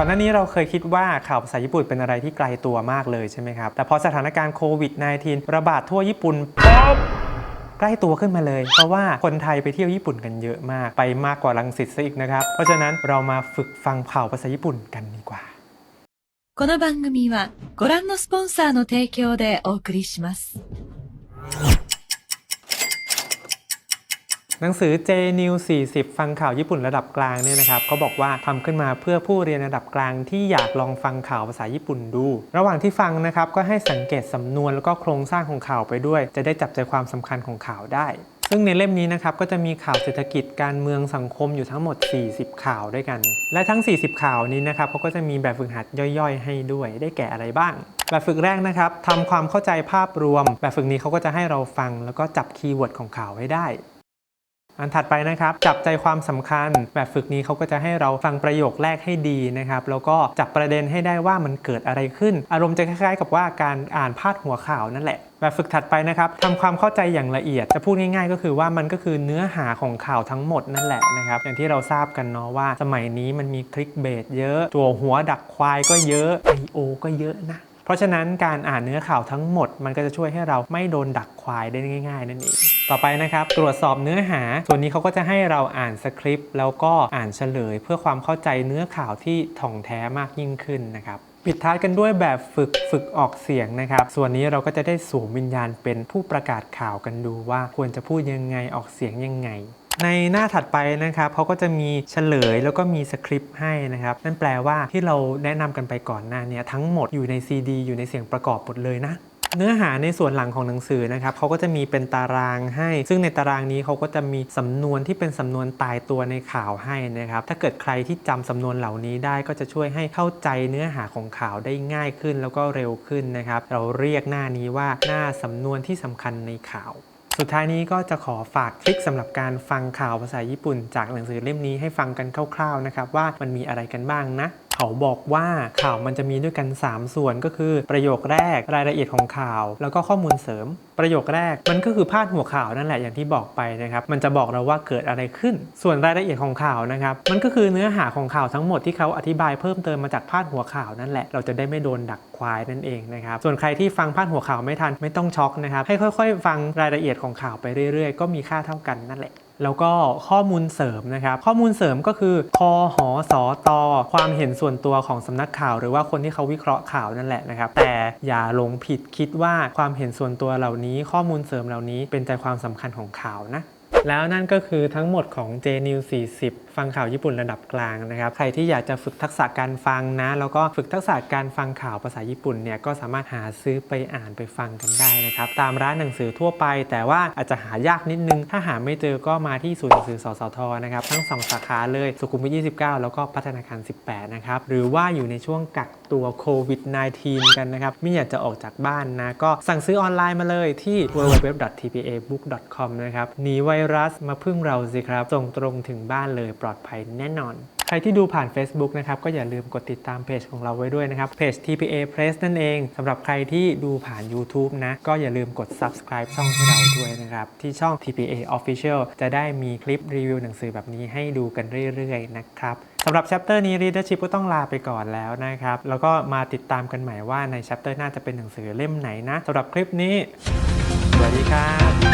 ก่อนหน้านี้เราเคยคิดว่าข่าวภาษาญี่ปุ่นเป็นอะไรที่ไกลตัวมากเลยใช่ไหมครับ แต่พอสถานการณ์โควิด -19 ระบาดทั่วญี่ปุ่นป๊บใกล้ตัวขึ้นมาเลย เพราะว่าคนไทยไปเที่ยวญี่ปุ่นกันเยอะมาก ไปมากกว่าลังสิตซะอีกนะครับ เพราะฉะนั้นเรามาฝึกฟังข่าวภาษาญี่ปุ่นกันดีกว่า この番組はご覧のスポンサーの提供でお送りします。 หนังสือ J New 40 ฟังข่าวญี่ปุ่นระดับกลางเนี่ยนะครับเขาบอกว่าทำขึ้นมาเพื่อผู้เรียนระดับกลางที่อยากลองฟังข่าวภาษาญี่ปุ่นดู ระหว่างที่ฟังนะครับก็ให้สังเกตสำนวนแล้วก็โครงสร้างของข่าวไปด้วย จะได้จับใจความสำคัญของข่าวได้ซึ่งในเล่มนี้นะครับก็จะมีข่าวเศรษฐกิจการเมืองสังคมอยู่ทั้งหมด 40 ข่าวด้วยกัน และทั้ง 40 ข่าวนี้นะครับเขาก็จะมีแบบฝึกหัดย่อยๆ ให้ด้วย ได้แก่อะไรบ้าง แบบฝึกแรกนะครับทำความเข้าใจภาพรวม แบบฝึกนี้เขาก็จะให้เราฟัง แล้วก็จับคีย์เวิร์ดของข่าวให้ได้ อันถัดไปนะครับจับใจความสำคัญแบบฝึกนี้เขาก็จะให้เราฟังประโยคแรกให้ดีนะครับแล้วก็จับประเด็นให้ได้ว่ามันเกิดอะไรขึ้น อารมณ์จะคล้ายๆ กับว่าการอ่านพาดหัวข่าวนั่นแหละ แบบฝึกถัดไปนะครับทำความเข้าใจอย่างละเอียด จะพูดง่ายๆ ก็คือว่ามันก็คือเนื้อหาของข่าวทั้งหมดนั่นแหละนะครับอย่างที่เราทราบกันเนาะว่า สมัยนี้มันมีคลิกเบสเยอะ ตัวหัวดักควายก็เยอะ I.O. ก็เยอะนะ ราะฉะนั้นการอ่านเนื้อข่าวทั้งหมด มันก็จะช่วยให้เราไม่โดนดักควายได้ง่ายๆนั่นเองต่อไปนะครับ ตรวจสอบเนื้อหา ส่วนนี้เขาก็จะให้เราอ่านสคริปต์แล้วก็อ่านเฉลย เพื่อความเข้าใจเนื้อข่าวที่ถ่องแท้มากยิ่งขึ้นนะครับปิดท้ายกันด้วยแบบฝึกฝึกออกเสียงนะครับ ส่วนนี้เราก็จะได้สวมวิญญาณเป็นผู้ประกาศข่าวกันดูว่าควรจะพูดยังไงออกเสียงยังไง ในหน้าถัดไปนะครับเขาก็จะมีเฉลยแล้วก็มีสคริปต์ให้นะครับ นั่นแปลว่าที่เราแนะนำกันไปก่อนหน้าเนี้ทั้งหมดอยู่ในซีดีอยู่ในเสียงประกอบหมดเลยนะเนื้อหาในส่วนหลังของหนังสือนะครับเขาก็จะมีเป็นตารางให้ ซึ่งในตารางนี้เขาก็จะมีสำนวนที่เป็นสำนวนตายตัวในข่าวให้นะครับ ถ้าเกิดใครที่จำสำนวนเหล่านี้ได้ก็จะช่วยให้เข้าใจเนื้อหาของข่าวได้ง่ายขึ้นแล้วก็เร็วขึ้นนะครับ เราเรียกหน้านี้ว่าหน้าสำนวนที่สำคัญในข่าว สุดท้ายนี้ก็จะขอฝากทริคสำหรับการฟังข่าวภาษาญี่ปุ่น จากหนังสือเล่มนี้ให้ฟังกันคร่าวๆนะครับว่ามันมีอะไรกันบ้างนะ เขาบอกว่าข่าวมันจะมีด้วยกัน 3 ส่วนก็คือประโยคแรกรายละเอียดของข่าว แล้วก็ข้อมูลเสริม ประโยคแรกมันก็คือพาดหัวข่าวนั่นแหละอย่างที่บอกไปนะครับมันจะบอกเราว่าเกิดอะไรขึ้น ส่วนรายละเอียดของข่าวนะครับมันก็คือเนื้อหาของข่าวทั้งหมดที่เขาอธิบายเพิ่มเติมมาจากพาดหัวข่าวนั่นแหละเราจะได้ไม่โดนดักควายนั่นเองนะครับส่วนใครที่ฟังพาดหัวข่าวไม่ทันไม่ต้องช็อกนะครับให้ค่อย ๆ ฟังรายละเอียดของข่าวไปเรื่อยๆ ก็มีค่าเท่ากันนั่นแหละแล้วก็ข้อมูลเสริมนะครับ ข้อมูลเสริมก็คือคอหอสอตอความเห็นส่วนตัวของสำนักข่าว หรือว่าคนที่เขาวิเคราะห์ข่าวนั่นแหละนะครับ แต่อย่าหลงผิดคิดว่าความเห็นส่วนตัวเหล่านี้ ข้อมูลเสริมเหล่านี้เป็นใจความสำคัญของข่าวนะ แล้วนั่นก็คือทั้งหมดของ J New 40 ฟังข่าวญี่ปุ่นระดับกลางนะครับ ใครที่อยากจะฝึกทักษะการฟังนะ แล้วก็ฝึกทักษะการฟังข่าวภาษาญี่ปุ่นเนี่ย ก็สามารถหาซื้อไปอ่านไปฟังกันได้นะครับ ตามร้านหนังสือทั่วไป แต่ว่าอาจจะหายากนิดนึง ถ้าหาไม่เจอก็มาที่ศูนย์หนังสือสสทนะครับ ทั้ง 2 สาขาเลย สุขุมวิท 29 แล้วก็พัฒนาการ 18 นะครับ หรือว่าอยู่ในช่วงกักตัวโควิด -19 กันนะครับ ไม่อยากจะออกจากบ้านนะ ก็สั่งซื้อออนไลน์มาเลยที่ www.tpabook.com นะครับหนีไวรสมาพึ่งเราสิครับ ส่งตรงถึงบ้านเลยปลอดภัยแน่นอน ใครที่ดูผ่าน Facebook นะครับ ก็อย่าลืมกดติดตามเพจของเราไว้ด้วยนะครับ เพจ TPA Press นั่นเองสำหรับใครที่ดูผ่าน YouTube นะ ก็อย่าลืมกด subscribe ช่องให้เราด้วยนะครับ ที่ช่อง TPA Official จะได้มีคลิปรีวิวหนังสือแบบนี้ให้ดูกันเรื่อยๆนะครับสำหรับ chapter นี้ readership ก็ต้องลาไปก่อนแล้วนะครับ แล้วก็มาติดตามกันใหม่ว่าใน chapter หน้าจะเป็นหนังสือเล่มไหนนะสำหรับคลิปนี้ สวัสดีครับ